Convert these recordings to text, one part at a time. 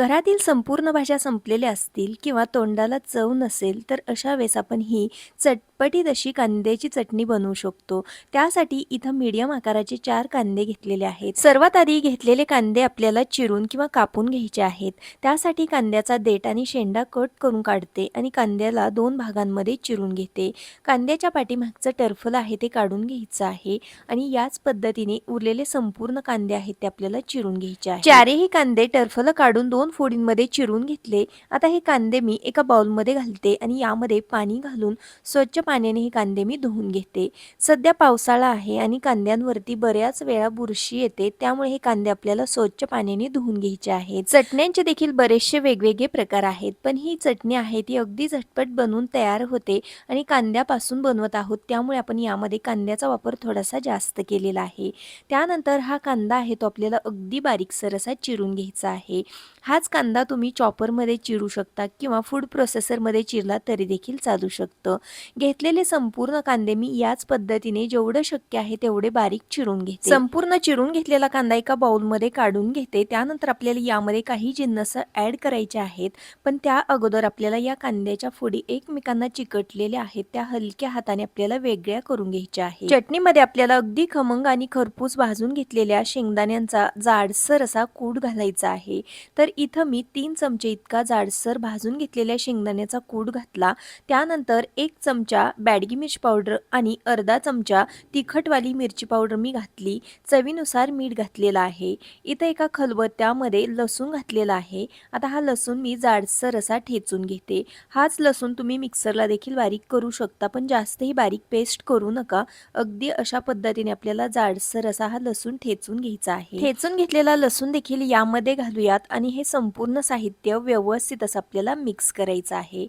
घरातील संपूर्ण भाज्या संपलेल्या असतील किंवा तोंडाला चव नसेल तर अशा वेळेस आपण ही चट चटपटीत अशी कांद्याची चटणी बनवू शकतो. त्यासाठी इथं मीडियम आकाराचे चार कांदे घेतलेले आहेत. सर्वात आधी घेतलेले कांदे आपल्याला चिरून किंवा कापून घ्यायचे आहेत. त्यासाठी कांद्याचा देठ आणि शेंडा कट करून काढते आणि कांद्याला दोन भागांमध्ये चिरून घेते. कांद्याच्या पाठीमागचं टर्फल आहे ते काढून घ्यायचं आहे आणि याच पद्धतीने उरलेले संपूर्ण कांदे आहेत ते आपल्याला चिरून घ्यायचे आहे चारही कांदे टर्फल काढून दोन फोडींमध्ये चिरून घेतले. आता हे कांदे मी एका बाउलमध्ये घालते आणि यामध्ये पाणी घालून स्वच्छ पाण्याने हे कांदे मी धुवून घेते. सध्या पावसाळा आहे आणि कांद्यांवरती बऱ्याच वेळा बुरशी येते. त्यामुळे हे कांदे आपल्याला स्वच्छ पाण्याने धुवून घ्यायचे आहेत. चटण्यांचे देखील बरेचसे वेगवेगळे प्रकार आहेत. पण ही चटणी आहे ती अगदी झटपट बनवून तयार होते आणि कांद्यापासून बनवत आहोत. त्यामुळे आपण यामध्ये कांद्याचा वापर थोडासा जास्त केलेला आहे. त्यानंतर हा कांदा आहे तो आपल्याला अगदी बारीकसर असा चिरून घ्यायचा आहे. हाच कांदा तुम्ही चॉपरमध्ये चिरू शकता किंवा फूड प्रोसेसरमध्ये चिरला तरी देखील चालू शकतं. घेतलेले संपूर्ण कांदे मी याच पद्धतीने जेवढं शक्य आहे तेवढे बारीक चिरून घेते. संपूर्ण चिरून घेतलेला कांदा एका बाउलमध्ये काढून घेते. त्यानंतर आपल्याला यामध्ये काही जिन्नस ॲड करायचे आहेत. पण त्या अगोदर आपल्याला या कांद्याच्या फोडी एकमेकांना चिकटलेल्या आहेत. त्या हलक्या हाताने आपल्याला वेगळ्या करून घ्यायच्या आहेत. चटणीमध्ये आपल्याला अगदी खमंग आणि खरपूस भाजून घेतलेल्या शेंगदाण्यांचा जाडसर असा कूड घालायचा आहे. तर इथं मी तीन चमचे इतका जाडसर भाजून घेतलेल्या शेंगदाण्याचा कूड घातला. त्यानंतर एक चमचा बॅडगी मिरची पावडर आणि अर्धा चमचा तिखटवाली मिरची पावडर मी घातली. चवीनुसार मीठ घातलेलं आहे. इथं एका खलबत्त्यामध्ये लसूण घातलेला आहे. आता हा लसूण मी जाडसर असा ठेचून घेते. हाच लसूण तुम्ही मिक्सरला देखील बारीक करू शकता पण जास्तही बारीक पेस्ट करू नका. अगदी अशा पद्धतीने आपल्याला जाडसर असा हा लसूण ठेचून घ्यायचा आहे. ठेचून घेतलेला लसूण देखील यामध्ये घालूयात आणि हे संपूर्ण साहित्य व्यवस्थित असं आपल्याला मिक्स करायचं आहे.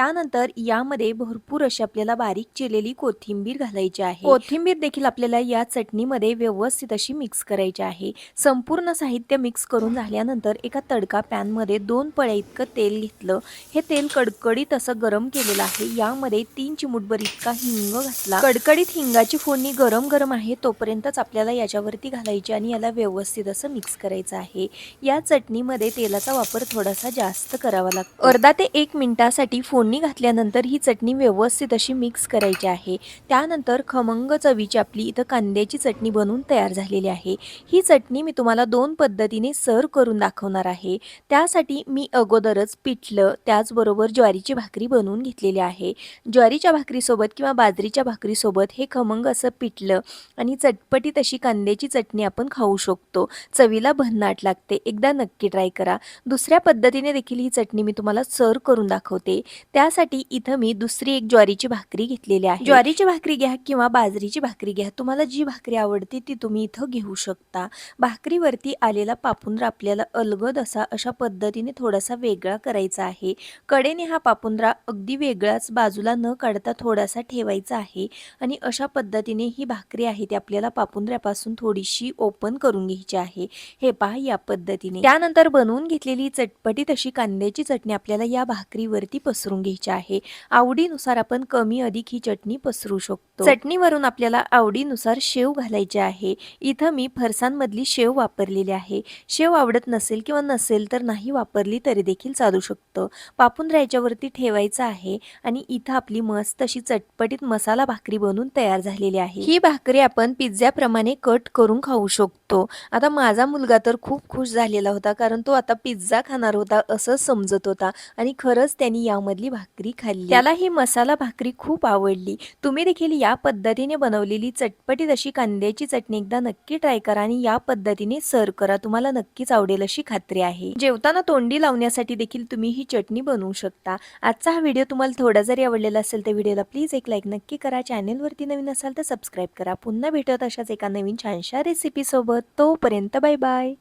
त्यानंतर यामध्ये भरपूर अशी आपल्याला बारीक चिरलेली कोथिंबीर घालायची आहे. कोथिंबीर देखील आपल्याला या चटणीमध्ये व्यवस्थित अशी मिक्स करायची आहे. संपूर्ण साहित्य मिक्स करून झाल्यानंतर एका तडका पॅनमध्ये दोन पळ्या इतकं तेल घेतलं. हे तेल कडकडीत असं गरम केलेलं आहे. यामध्ये तीन चिमुटभर इतका हिंग घातला. कडकडीत हिंगाची फोडणी गरम गरम आहे तोपर्यंतच आपल्याला याच्यावरती घालायची आणि याला व्यवस्थित असं मिक्स करायचं आहे. या चटणीमध्ये तेलाचा वापर थोडासा जास्त करावा लागतो. अर्धा ते एक मिनिटासाठी फोडणी घातल्यानंतर ही चटणी व्यवस्थित अशी मिक्स करायची आहे. त्यानंतर खमंग चवीची आपली इथं कांद्याची चटणी बनवून तयार झालेली आहे. ही चटणी मी तुम्हाला दोन पद्धतीने सर्व करून दाखवणार आहे. त्यासाठी मी अगोदरच पिठलं त्याचबरोबर ज्वारीची भाकरी बनवून घेतलेली आहे. ज्वारीच्या भाकरीसोबत किंवा बाजरीच्या भाकरीसोबत हे खमंग असं पिठलं आणि चटपटीत अशी कांद्याची चटणी आपण खाऊ शकतो. चवीला भन्नाट लागते. एकदा नक्की ट्राय करा. दुसऱ्या पद्धतीने देखील ही चटणी मी तुम्हाला सर्व करून दाखवते. त्यासाठी इथं मी दुसरी एक ज्वारीची भाकरी घेतलेली आहे. ज्वारीची भाकरी घ्या किंवा बाजरीची भाकरी घ्या. तुम्हाला जी भाकरी आवडते ती तुम्ही इथं घेऊ शकता. भाकरीवरती आलेला पापुंद्रा आपल्याला अलगद असा अशा पद्धतीने थोडासा वेगळा करायचा आहे. कडेने हा पापुंद्रा अगदी वेगळाच बाजूला न काढता थोडासा ठेवायचा आहे आणि अशा पद्धतीने ही भाकरी आहे ती आपल्याला पापुंद्र्यापासून थोडीशी ओपन करून घ्यायची आहे. हे पहा या पद्धतीने. त्यानंतर बनवून घेतलेली चटपटीत अशी कांद्याची चटणी आपल्याला या भाकरीवरती पसरून घ्यायची आहे. आवडीनुसार आपण कमी अधिक ही चटणी पसरू शकतो. चटणीवरून आपल्याला आवडीनुसार शेव घालायचे आहे. इथं मी फरसांमधली शेव वापरलेली आहे. शेव आवडत नसेल किंवा नसेल तर नाही वापरली तरी देखील चालू शकतं. पापून याच्यावरती ठेवायचं आहे आणि इथं आपली मस्त अशी चटपटीत मसाला भाकरी बनवून तयार झालेली आहे. ही भाकरी आपण पिझ्झ्याप्रमाणे कट करून खाऊ शकतो. आता माझा मुलगा तर खूप खुश झालेला होता कारण तो आता पिझ्झा खाणार होता असं समजत होता आणि खरंच त्यांनी यामधली भाकरी खाल्ली. त्याला ही मसाला भाकरी खूप आवडली. तुम्ही देखील या पद्धतीने बनवलेली चटपटीत अशी कांद्याची चटणी एकदा नक्की ट्राय करा आणि या पद्धतीने सर्व करा. तुम्हाला नक्कीच आवडेल अशी खात्री आहे. जेवताना तोंडी लावण्यासाठी देखील तुम्ही ही चटणी बनवू शकता. आजचा हा व्हिडिओ तुम्हाला थोडा जरी आवडलेला असेल तर व्हिडिओला प्लीज एक लाईक नक्की करा. चॅनेलवरती नवीन असाल तर सबस्क्राईब करा. पुन्हा भेटत अशाच एका नवीन छानशा रेसिपीसोबत. तोपर्यंत बाय बाय.